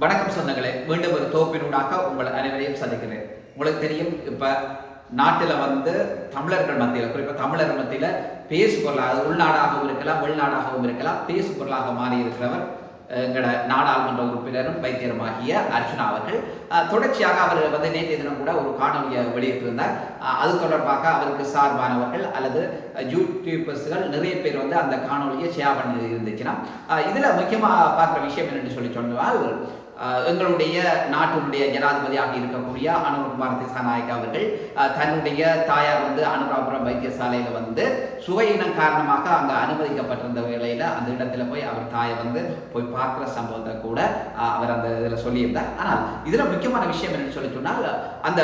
வணக்கம் சொந்தங்களே மீண்டும் ஒரு தோப்பினூடாக உங்கள் அனைவரையும் சந்திக்கிறேன். உங்களுக்கு தெரியும் இப்போ நாட்டில் வந்து தமிழர்கள் மத்தியில் குறிப்பாக தமிழர் மத்தியில் பேசு பொருளாக உள்நாடாகவும் இருக்கலாம் வெளிநாடாகவும் இருக்கலாம் பேசு பொருளாக மாறி இருக்கிறவர் எங்களோட நாடாளுமன்ற உறுப்பினரும் வைத்தியருமாகிய அர்ஜுனா அவர்கள். தொடர்ச்சியாக அவர் வந்து நேற்றைய தினம் கூட ஒரு காணொலியை வெளியிட்டிருந்தார். அது தொடர்பாக அவருக்கு சார்பானவர்கள் அல்லது யூடியூபர்ஸ்கள் நிறைய பேர் வந்து அந்த காணொலியை ஷேர் பண்ணி இருந்துச்சுன்னா இதில் முக்கியமாக பார்க்குற விஷயம் என்னென்னு சொல்லி சொன்னால் எங்களுடைய நாட்டினுடைய ஜனாதிபதியாக இருக்கக்கூடிய அனுகுமார் திசாநாயக் அவர்கள் தன்னுடைய தாயார் வந்து அனுராபுரம் வைத்தியசாலையில வந்து சுவையினம் காரணமாக அங்கே அனுமதிக்கப்பட்டிருந்த வேளையில அந்த இடத்துல போய் அவர் தாயை வந்து போய் பார்க்குற சம்பவத்தை கூட அவர் அந்த இதில் சொல்லியிருந்தார். ஆனால் இதில் முக்கியமான விஷயம் என்னன்னு சொல்லி சொன்னால் அந்த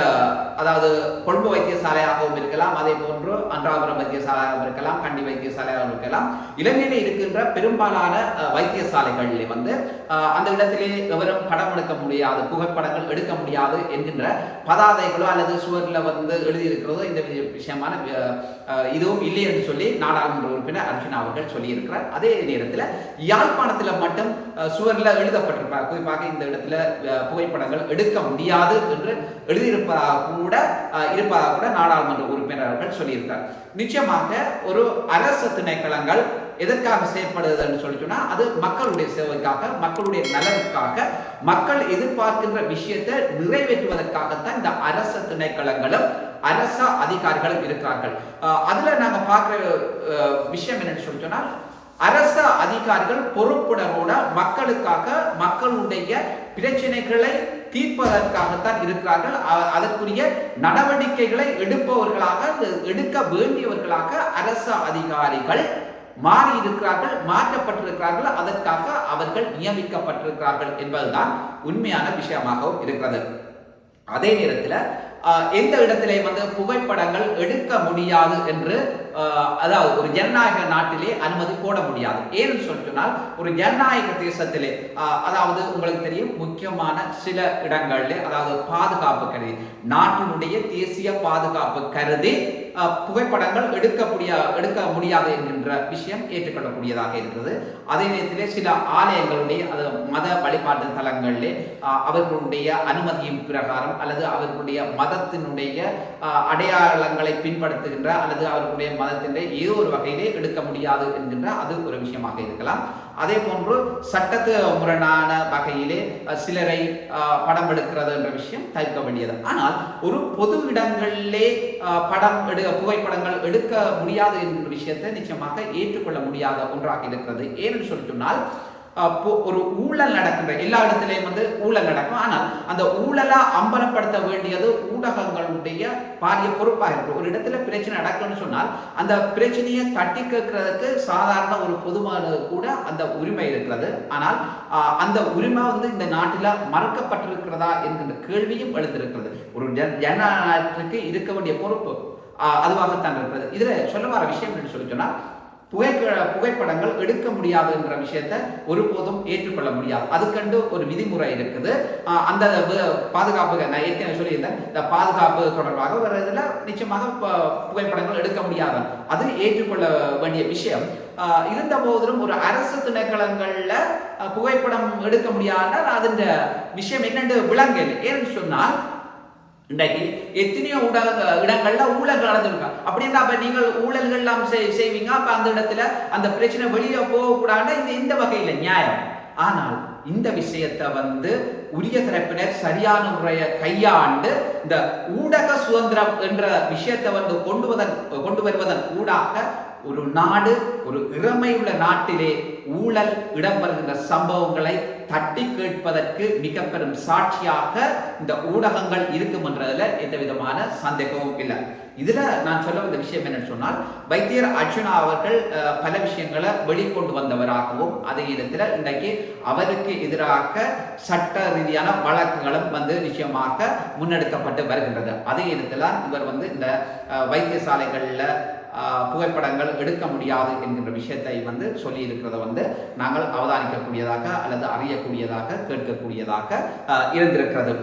அதாவது கொழும்பு வைத்தியசாலையாகவும் இருக்கலாம் அதே போன்று அன்றாபுரம் வைத்தியசாலையாகவும் இருக்கலாம் கண்டி வைத்தியசாலையாகவும் இருக்கலாம் இலங்கையில் இருக்கின்ற பெரும்பாலான வைத்தியசாலைகளில் வந்து அந்த இடத்திலே எவரும் படம் எடுக்க முடியாது புகைப்படங்கள் எடுக்க முடியாது என்கின்ற பதாதைகளோ அல்லது சுவரில் வந்து எழுதியிருக்கிறதோ இந்த விஷயமான இதுவும் இல்லை என்று சொல்லி நாடாளுமன்ற உறுப்பினர் அர்ஜுன் அவர்கள் சொல்லியிருக்கிறார். அதே நேரத்தில் யாழ்ப்பாணத்தில் மட்டும் சுவரில் எழுதப்பட்டிருப்பார். குறிப்பாக இந்த இடத்துல புகைப்படங்கள் எடுக்க முடியாது என்று எழுதியிருப்பதாக கூட இருப்பதாக கூட நாடாளுமன்ற உறுப்பினர் அவர்கள் சொல்லியிருக்கார் நிச்சயமாக ஒரு அரசு திணைக்களங்கள் எதற்காக செயற்படுகிறது என்று சொல்லி சொன்னால் அது மக்களுடைய சேவைக்காக மக்களுடைய நலனுக்காக மக்கள் எதிர்பார்க்கின்ற விஷயத்தை நிறைவேற்றுவதற்காகத்தான் இந்த அரச திணைக்களங்களும் அரச அதிகாரிகளும் இருக்கிறார்கள் அதில் அதுல நாங்க விஷயம் என்னன்னு சொல்லி சொன்னால் அரச அதிகாரிகள் பொறுப்புணர்வோட மக்களுக்காக மக்களுடைய பிரச்சனைகளை தீர்ப்பதற்காகத்தான் இருக்கிறார்கள். அதற்குரிய நடவடிக்கைகளை எடுப்பவர்களாக எடுக்க வேண்டியவர்களாக அரச அதிகாரிகள் மாறி இருக்கிறார்கள் மாற்றப்பட்டிருக்கிறார்கள் அதற்காக அவர்கள் நியமிக்கப்பட்டிருக்கிறார்கள் என்பதுதான் உண்மையான விஷயமாகவும் இருக்கிறது. அதே நேரத்தில் எந்த இடத்திலே வந்து புகைப்படங்கள் எடுக்க முடியாது என்று அதாவது ஒரு ஜனநாயக நாட்டிலே அனுமதி போட முடியாது. ஏன்னு சொல்லிட்டுனால் ஒரு ஜனநாயக தேசத்திலே அதாவது உங்களுக்கு தெரியும் முக்கியமான சில இடங்களிலே அதாவது பாதுகாப்பு கருதி நாட்டினுடைய தேசிய பாதுகாப்பு கருதி புகைப்படங்கள் எடுக்க முடியா எடுக்க முடியாது என்கின்ற விஷயம் ஏற்றுக்கொள்ளக்கூடியதாக இருக்கிறது. அதே நேரத்திலே சில ஆலயங்களுடைய அது மத வழிபாட்டு தலங்களிலே அவர்களுடைய அனுமதியின் பிரகாரம் அல்லது அவர்களுடைய மதத்தினுடைய அடையாளங்களை பின்படுத்துகின்ற அல்லது அவர்களுடைய மதத்தினுடைய ஏதோ ஒரு வகையிலே எடுக்க முடியாது என்கின்ற அது ஒரு விஷயமாக இருக்கலாம். அதே போன்று சட்டத்து முரணான வகையிலே சிலரை படம் எடுக்கிறது என்ற விஷயம் தவிர்க்க வேண்டியது. ஆனால் ஒரு பொது இடங்களிலே படம் எடு புகைப்படங்கள் எடுக்க முடியாது என்ற விஷயத்தை நிச்சயமாக ஏற்றுக்கொள்ள முடியாத ஒன்றாக இருக்கிறது. ஏன்னு சொல்லி சொன்னால் ஆஹ், ஒரு ஊழல் நடக்கிற எல்லா இடத்துலையும் வந்து ஊழல் நடக்கும். ஆனால் அந்த ஊழலா அம்பலப்படுத்த வேண்டியது ஊடகங்களுடைய பாரிய பொறுப்பாக இருக்கும் ஒரு இடத்துல பிரச்சனை நடக்கும்னு சொன்னால் அந்த பிரச்சனையை தட்டி கேட்கறதுக்கு சாதாரண ஒரு பொதுமகனு கூட அந்த உரிமை இருக்கிறது. ஆனால் அந்த உரிமை வந்து இந்த நாட்டில் மறக்கப்பட்டிருக்கிறதா என்கின்ற கேள்வியும் எழுந்திருக்கிறது. ஒரு ஜன ஜனநாயகத்துக்கு இருக்க வேண்டிய பொறுப்பு அதுவாகத்தான் இருக்கிறது. இதுல சொல்ல வர விஷயம் என்று சொல்லி சொன்னால் புகைப்பட புகைப்படங்கள் எடுக்க முடியாது என்ற விஷயத்தை ஒருபோதும் ஏற்றுக்கொள்ள முடியாது. அதுக்கண்டு ஒரு விதிமுறை இருக்குது. அந்த பாதுகாப்பு நான் ஏற்கனவே சொல்லியிருந்தேன். இந்த பாதுகாப்பு தொடர்பாக ஒரு இதில் நிச்சயமாக புகைப்படங்கள் எடுக்க முடியாது. அது ஏற்றுக்கொள்ள வேண்டிய விஷயம். இருந்த போதிலும் ஒரு அரசு திணைக்களங்களில் புகைப்படம் எடுக்க முடியாத அதன் விஷயம் என்னென்று விளங்கல் ஏன்னு சொன்னால் இன்றைக்கு எத்தனையோ ஊடக இடங்கள்ல ஊழல் நடந்திருக்கா? அப்படின்னா அப்ப நீங்கள் ஊழல்கள் எல்லாம் செய்- செய்வீங்க. அப்ப அந்த இடத்துல அந்த பிரச்சனை வெளியே போகக்கூடாதுன்னா இந்த இந்த வகையில நியாயம். ஆனால் இந்த விஷயத்தை வந்து உரிய தரப்பினர் சரியான முறையை கையாண்டு இந்த ஊடக சுதந்திரம் என்ற விஷயத்தை வந்து கொண்டு வதன் கொண்டு வருவதன் ஊடாக ஒரு நாடு ஒரு இறமையுள்ள நாட்டிலே ஊழல் இடம்பெறுகின்ற சம்பவங்களை தட்டி கேட்பதற்கு மிக பெரும் சாட்சியாக இந்த ஊடகங்கள் இருக்கும் என்றதுல எந்த விதமான சந்தேகமும் இல்லை. இதுல நான் சொல்ல வந்த விஷயம் என்னன்னு சொன்னால் வைத்தியர் அர்ஜுனா அவர்கள் பல விஷயங்களை வெளிக்கொண்டு வந்தவராகவும் அதே இடத்துல இன்றைக்கு அவருக்கு எதிராக சட்ட ரீதியான வழக்குகளும் வந்து நிச்சயமாக முன்னெடுக்கப்பட்டு வருகின்றது. அதே இடத்துல இவர் வந்து இந்த வைத்தியசாலைகளில் புகைப்படங்கள் எடுக்க முடியாது என்கின்ற விஷயத்தை வந்து சொல்லி இருக்கிறத வந்து நாங்கள் அவதானிக்கக்கூடியதாக அல்லது அறியக்கூடியதாக கேட்கக்கூடியதாக இருந்திருக்கிறது.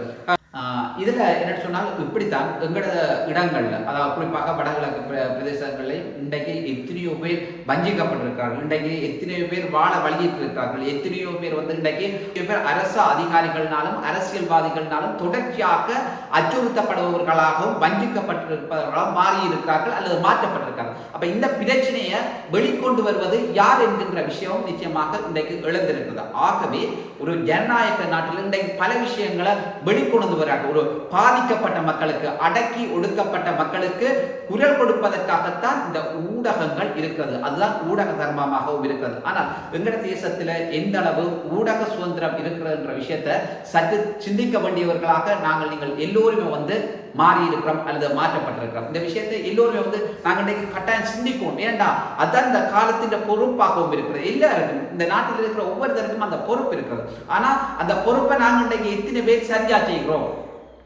இதில் என்ன சொன்னால் இப்படித்தான் எங்களோட இடங்கள்ல அதாவது குறிப்பாக வடகிழக்கு பிர- பிரதேசங்களில் இன்றைக்கு எத்தனையோ பேர் வஞ்சிக்கப்பட்டிருக்கிறார்கள். இன்றைக்கு எத்தனையோ பேர் வாழ வழியிட்டு இருக்கிறார்கள் எத்தனையோ பேர் வந்து இன்றைக்கு பேர் அரசு அதிகாரிகள்னாலும் அரசியல்வாதிகள்னாலும் தொடர்ச்சியாக அச்சுறுத்தப்படுபவர்களாகவும் வஞ்சிக்கப்பட்டிருப்பவர்களாகவும் மாறி இருக்கிறார்கள் அல்லது மாற்றப்பட்டிருக்கிறார்கள். அப்போ இந்த பிரச்சனையை வெளிக்கொண்டு வருவது யார் என்கின்ற விஷயம் நிச்சயமாக இன்றைக்கு எழுந்திருக்கிறது. ஆகவே ஒரு ஜனநாயக நாட்டில் இன்றைக்கு பல விஷயங்களை வெளிக்கொண்டு வராங்க. ஒரு பாதிக்கப்பட்ட மக்களுக்கு அடக்கி ஒடுக்கப்பட்ட மக்களுக்கு குரல் கொடுப்பதற்காகத்தான் இந்த ஊடகங்கள் இருக்கிறது. அதுதான் ஊடக தர்மமாகவும் இருக்கிறது. ஆனால் எங்கட தேசத்தில் எந்த அளவு ஊடக சுதந்திரம் இருக்கிறது என்ற விஷயத்தை சற்று சிந்திக்க வேண்டியவர்களாக நாங்கள் நீங்கள் எல்லோருமே வந்து மாறி இருக்கிறோம் அல்லது மாற்றப்பட்டிருக்கிறோம். இந்த விஷயத்தை எல்லோருமே வந்து நாங்கள் இன்றைக்கு கட்டாயம் சிந்திப்போம். ஏன்டா அதான் இந்த காலத்தின் பொறுப்பாகவும் இருக்கிறது. எல்லாருக்கும் இந்த நாட்டில் இருக்கிற ஒவ்வொருத்தருக்கும் அந்த பொறுப்பு இருக்கிறது. ஆனால் அந்த பொறுப்பை நாங்கள் இன்றைக்கு எத்தனை பேர் சரியா செய்கிறோம்?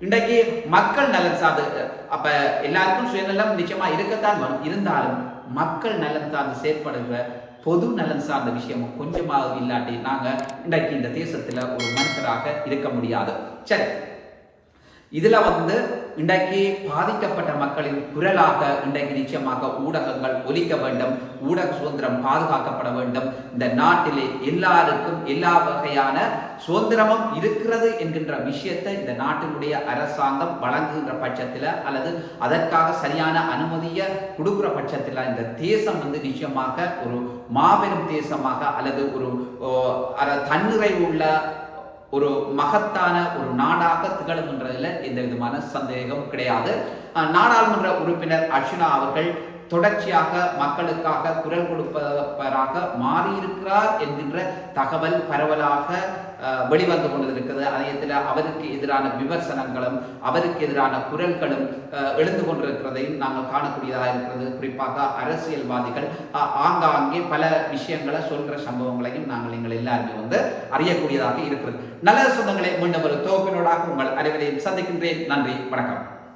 இன்றைக்கு மக்கள் நலன் சார்ந்து அப்ப எல்லாருக்கும் சுயநலம் நிச்சயமா இருக்கத்தான் வரும். இருந்தாலும் மக்கள் நலன் சார்ந்து செயற்படுகிற பொது நலன் சார்ந்த விஷயமும் கொஞ்சமாவது இல்லாட்டி நாங்க இன்றைக்கு இந்த தேசத்துல ஒரு மனிதராக இருக்க முடியாது. சரி. இதில் வந்து இன்றைக்கு பாதிக்கப்பட்ட மக்களின் குரலாக இன்றைக்கு நிச்சயமாக ஊடகங்கள் ஒலிக்க வேண்டும் ஊடக சுதந்திரம் பாதுகாக்கப்பட வேண்டும். இந்த நாட்டிலே எல்லாருக்கும் எல்லா வகையான சுதந்திரமும் இருக்கிறது என்கின்ற விஷயத்தை இந்த நாட்டினுடைய அரசாங்கம் வழங்குகின்ற பட்சத்தில் அல்லது அதற்காக சரியான அனுமதியை கொடுக்குற பட்சத்தில் இந்த தேசம் வந்து நிச்சயமாக ஒரு மாபெரும் தேசமாக அல்லது ஒரு ஓ, தன்னிறைவு உள்ள ஒரு மகத்தான ஒரு நாடாக திகழுகின்றதில் எந்த விதமான சந்தேகம் கிடையாது. நாடாளுமன்ற உறுப்பினர் அர்ஷுனா அவர்கள் தொடர்ச்சியாக மக்களுக்காக குரல் கொடுப்பவராக மாறியிருக்கிறார் என்கின்ற தகவல் பரவலாக வெளிவந்து கொண்டிருக்கிறது. அதயத்தில் அவருக்கு எதிரான விமர்சனங்களும் அவருக்கு எதிரான குரல்களும் அஹ், எழுந்து கொண்டிருக்கிறதையும் நாங்கள் காணக்கூடியதாக இருக்கிறது. குறிப்பாக அரசியல்வாதிகள் ஆங்காங்கே பல விஷயங்களை சொல்கிற சம்பவங்களையும் நாங்கள் நீங்கள் எல்லாருமே வந்து அறியக்கூடியதாக இருக்கிறது. நல்ல சொந்தங்களை மீண்டும் ஒரு தோப்பினோடாக உங்கள் அனைவரையும் சந்திக்கின்றேன். நன்றி வணக்கம்.